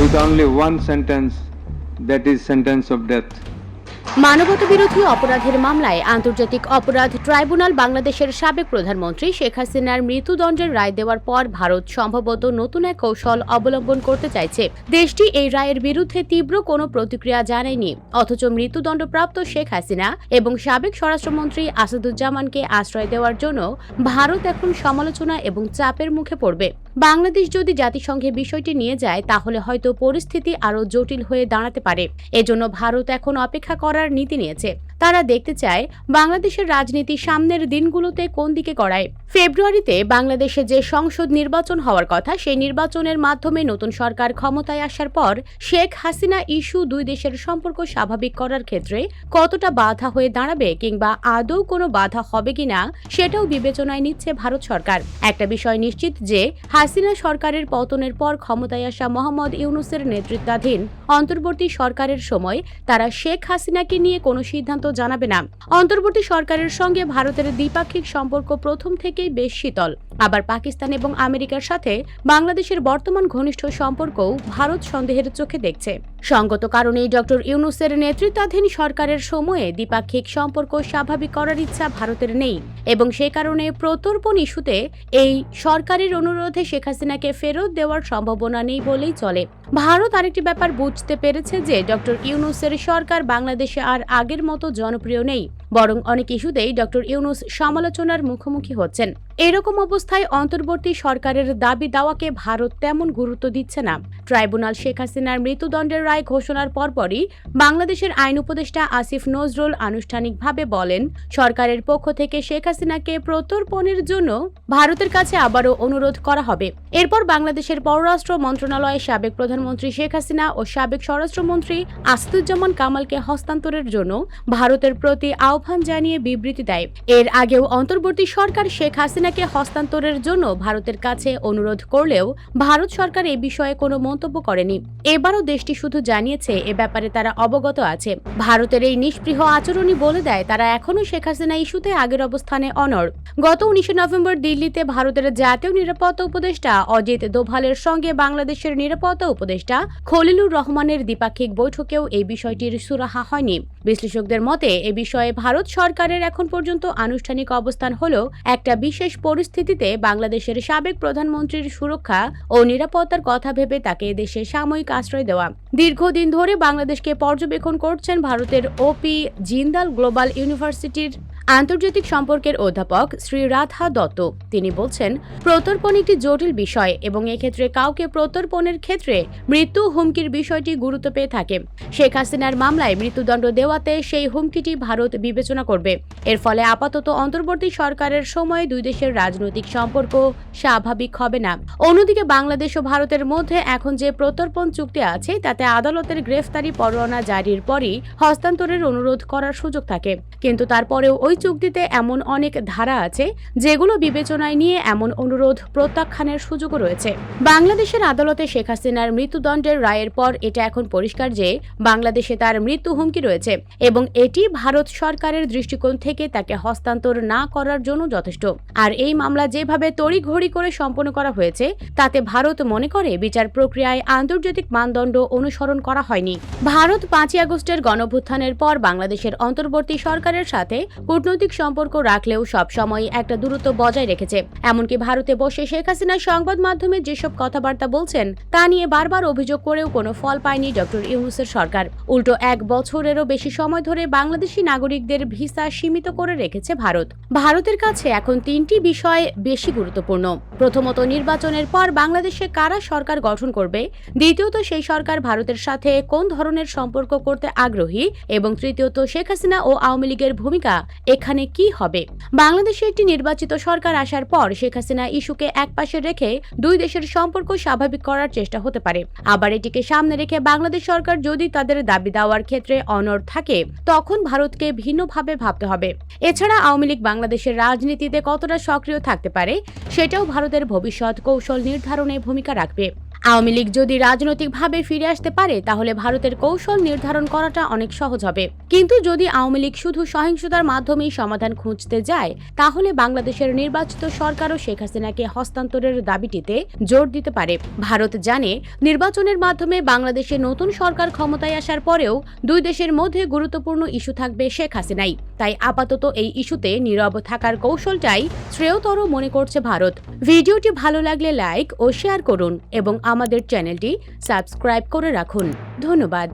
with only one sentence, that is sentence of death. মানবতা বিরোধী অপরাধের মামলায় আন্তর্জাতিক অপরাধ ট্রাইব্যুনাল বাংলাদেশের সাবেক প্রধানমন্ত্রী শেখ হাসিনার মৃত্যুদণ্ডের রায় দেওয়ার পর ভারত সম্ভবত নতুন এক কৌশল অবলম্বন করতে চাইছে। দেশটি এই রায়ের বিরুদ্ধে তীব্র কোনো প্রতিক্রিয়া জানায়নি। অথচ মৃত্যুদণ্ডপ্রাপ্ত শেখ হাসিনা এবং সাবেক স্বরাষ্ট্রমন্ত্রী আসাদুজ্জামানকে আশ্রয় দেওয়ার জন্য ভারত এখন সমালোচনা এবং চাপের মুখে পড়বে। বাংলাদেশ যদি জাতিসংঘে বিষয়টি নিয়ে যায়, তাহলে হয়তো পরিস্থিতি আরও জটিল হয়ে দাঁড়াতে পারে। এজন্য ভারত এখন অপেক্ষা করার নীতি নিয়েছে। তারা দেখতে চায় বাংলাদেশের রাজনীতি সামনের দিনগুলোতে কোন দিকে গড়ায়। ফেব্রুয়ারিতে বাংলাদেশে যে সংসদ নির্বাচন হওয়ার কথা, সেই নির্বাচনের মাধ্যমে নতুন সরকার ক্ষমতায় আসার পর শেখ হাসিনা ইস্যু দুই দেশের সম্পর্ক স্বাভাবিক করার ক্ষেত্রে কতটা বাধা হয়ে দাঁড়াবে কিংবা আদৌ কোনো বাধা হবে কিনা, সেটাও বিবেচনায় নিচ্ছে ভারত সরকার। একটা বিষয় নিশ্চিত যে, হাসিনা সরকারের পতনের পর ক্ষমতায় আসা মোহাম্মদ ইউনুসের নেতৃত্বাধীন অন্তর্বর্তী সরকারের সময় তারা শেখ হাসিনাকে নিয়ে কোনো সিদ্ধান্ত জানাবে না। অন্তর্বর্তী সরকারের সঙ্গে ভারতের দ্বিপাক্ষিক সম্পর্ক প্রথম থেকেই বেশ শীতল। আবার পাকিস্তান এবং আমেরিকার সাথে বাংলাদেশের বর্তমান ঘনিষ্ঠ সম্পর্কও ভারত সন্দেহের চোখে দেখছে। সঙ্গত কারণেই ডক্টর ইউনুসের নেতৃত্বাধীন সরকারের সময়ে দ্বিপাক্ষিক সম্পর্ক স্বাভাবিক করার ইচ্ছা ভারতের নেই এবং সে কারণে প্রত্যর্পণ ইস্যুতে এই সরকারের অনুরোধে শেখ হাসিনাকে ফেরত দেওয়ার সম্ভাবনা নেই বলেই চলে। ভারত আরেকটি ব্যাপার বুঝতে পেরেছে যে ডক্টর ইউনুসের সরকার বাংলাদেশে আর আগের মতো জনপ্রিয় নেই। বরং অনেক ইস্যুতেই ডক্টর ইউনুস সমালোচনার মুখোমুখি হচ্ছেন। এরকম অবস্থায় অন্তর্বর্তী সরকারের দাবি দাওয়াকে ভারত তেমন গুরুত্ব দিচ্ছে না। ট্রাইব্যুনাল শেখ হাসিনার মৃত্যুদণ্ডের রায় ঘোষণার পরপরই বাংলাদেশের আইন উপদেষ্টা আসিফ নজরুল আনুষ্ঠানিকভাবে বলেন, সরকারের পক্ষ থেকে শেখ হাসিনাকে প্রত্যর্পণের জন্য ভারতের কাছে আবারও অনুরোধ করা হবে। এরপর বাংলাদেশের পররাষ্ট্র মন্ত্রণালয়ে সাবেক প্রধানমন্ত্রী শেখ হাসিনা ও সাবেক স্বরাষ্ট্রমন্ত্রী আসাদুজ্জামান কামালকে হস্তান্তরের জন্য ভারতের প্রতি আহ্বান জানিয়ে বিবৃতি দেয়। এর আগেও অন্তর্বর্তী সরকার শেখ হাসিনাকে হস্তান্তরের জন্য ভারতের কাছে অনুরোধ করলেও ভারত সরকার এ বিষয়ে কোনো মন্তব্য করেনি। এবারও দেশটি শুধু জানিয়েছে, এ ব্যাপারে তারা অবগত আছে। ভারতের এই নিষ্পৃহ আচরণই বলে দেয়, তারা এখনও শেখ হাসিনা ইস্যুতে আগের অবস্থানে অনড়। গত উনিশে নভেম্বর দিল্লিতে ভারতের জাতীয় নিরাপত্তা উপদেষ্টা অজিত দোভালের সঙ্গে বাংলাদেশের নিরাপত্তা উপদেষ্টা খলিলুর রহমানের দ্বিপাক্ষিক বৈঠকেও এই বিষয়টির সুরাহা হয়নি। বিশ্লেষকদের মতে, এ বিষয়ে ভারত সরকারের এখন পর্যন্ত আনুষ্ঠানিক অবস্থান হল একটা বিশেষ পরিস্থিতিতে বাংলাদেশের সাবেক প্রধানমন্ত্রীর সুরক্ষা ও নিরাপত্তার কথা ভেবে তাকে দেশে সাময়িক আশ্রয় দেওয়া। দীর্ঘদিন ধরে বাংলাদেশকে পর্যবেক্ষণ করছেন ভারতের ওপি জিন্দাল গ্লোবাল ইউনিভার্সিটির আন্তর্জাতিক সম্পর্কের অধ্যাপক শ্রী রাধা দত্ত। তিনি বলছেন প্রত্যর্পণ একটি জটিল বিষয় এবং এক্ষেত্রে কাউকে প্রত্যর্পণের ক্ষেত্রে মৃত্যু হুমকির বিষয়টি গুরুত্ব পেয়ে থাকে। শেখ হাসিনার মামলায় মৃত্যুদণ্ড দেওয়াতে সেই হুমকিটি ভারত বিবেচনা করবে। এর ফলে আপাতত অন্তর্বর্তী সরকারের সময় দুই দেশের রাজনৈতিক সম্পর্ক স্বাভাবিক হবে না। অন্যদিকে বাংলাদেশ ও ভারতের মধ্যে এখন যে প্রত্যর্পণ চুক্তি আছে, তাতে আদালতের গ্রেফতারি পরোয়ানা জারির পরই হস্তান্তরের অনুরোধ করার সুযোগ থাকে। কিন্তু তারপরেও ওই চুক্তিতে এমন অনেক ধারা আছে যেগুলো বিবেচনায় নিয়ে এমন অনুরোধ প্রত্যাখ্যানের সুযোগও রয়েছে। বাংলাদেশের আদালতে শেখ হাসিনার মৃত্যুদণ্ডের রায়ের পর এটা এখন পরিষ্কার যে বাংলাদেশে তার মৃত্যু হুমকি রয়েছে এবং এটি ভারত সরকারের দৃষ্টিকোণ থেকে তাকে হস্তান্তর না করার জন্য যথেষ্ট। আর এই মামলা যেভাবে তড়িঘড়ি করে সম্পন্ন করা হয়েছে, তাতে ভারত মনে করে বিচার প্রক্রিয়ায় আন্তর্জাতিক মানদণ্ড অনুসরণ করা হয়নি। ভারত পাঁচই আগস্টের গণভুত্থানের পর বাংলাদেশের অন্তর্বর্তী সরকারের সাথে কূটনৈতিক সম্পর্ক রাখলেও সবসময় একটা দূরত্ব বজায় রেখেছে। এমনকি ভারতে বসে শেখ হাসিনা সংবাদ মাধ্যমে যেসব কথাবার্তা বলছেন, তা নিয়ে বারবার অভিযোগ করেও কোনো ফল পায়নি ডক্টর ইউনুসের সরকার। উল্টো এক বছরেরও বেশি সময় ধরে বাংলাদেশি নাগরিকদের ভিসা সীমিত করে রেখেছে ভারত। ভারতের কাছে এখন তিনটি বিষয় বেশি গুরুত্বপূর্ণ। প্রথমত নির্বাচনের পর বাংলাদেশে কারা সরকার গঠন করবে? দ্বিতীয়ত সেই সরকার ভারতের সাথে কোন ধরনের সম্পর্ক করতে আগ্রহী? এবং তৃতীয়ত শেখ হাসিনা ও আওয়ামী লীগের ভূমিকা এখানে কি হবে? বাংলাদেশে একটি নির্বাচিত সরকার আসার পর শেখ হাসিনা ইস্যুকে একপাশে রেখে দুই দেশের সম্পর্ক স্বাভাবিক করার চেষ্টা হতে পারে। আবার এটিকে সামনে রেখে বাংলাদেশ সরকার যদি তাদের দাবি দেওয়ার ক্ষেত্রে অনড় থাকে, তখন ভারতকে ভিন্নভাবে ভাবতে হবে। এছাড়া আওয়ামী লীগ বাংলাদেশের রাজনীতিতে কতটা সক্রিয় থাকতে পারে, সেটাও ভারতের ভবিষ্যৎ কৌশল নির্ধারণে ভূমিকা রাখবে। আওয়ামী লীগ যদি রাজনৈতিকভাবে ফিরে আসতে পারে, তাহলে ভারতের কৌশল নির্ধারণ করাটা অনেক সহজ হবে। কিন্তু যদি আওয়ামী লীগ শুধু সহিংসতার মাধ্যমেই সমাধান খুঁজতে যায়, তাহলে বাংলাদেশের নির্বাচিত সরকারও শেখ হাসিনাকে হস্তান্তরের দাবিটিতে জোর দিতে পারে। ভারত জানে, নির্বাচনের মাধ্যমে বাংলাদেশে নতুন সরকার ক্ষমতায় আসার পরেও দুই দেশের মধ্যে গুরুত্বপূর্ণ ইস্যু থাকবে শেখ হাসিনাই। তাই আপাতত এই ইস্যুতে নীরব থাকার কৌশলটাই শ্রেয়তর মনে করছে ভারত। ভিডিওটি ভালো লাগলে লাইক ও শেয়ার করুন এবং আমাদের চ্যানেলটি সাবস্ক্রাইব করে রাখুন। ধন্যবাদ।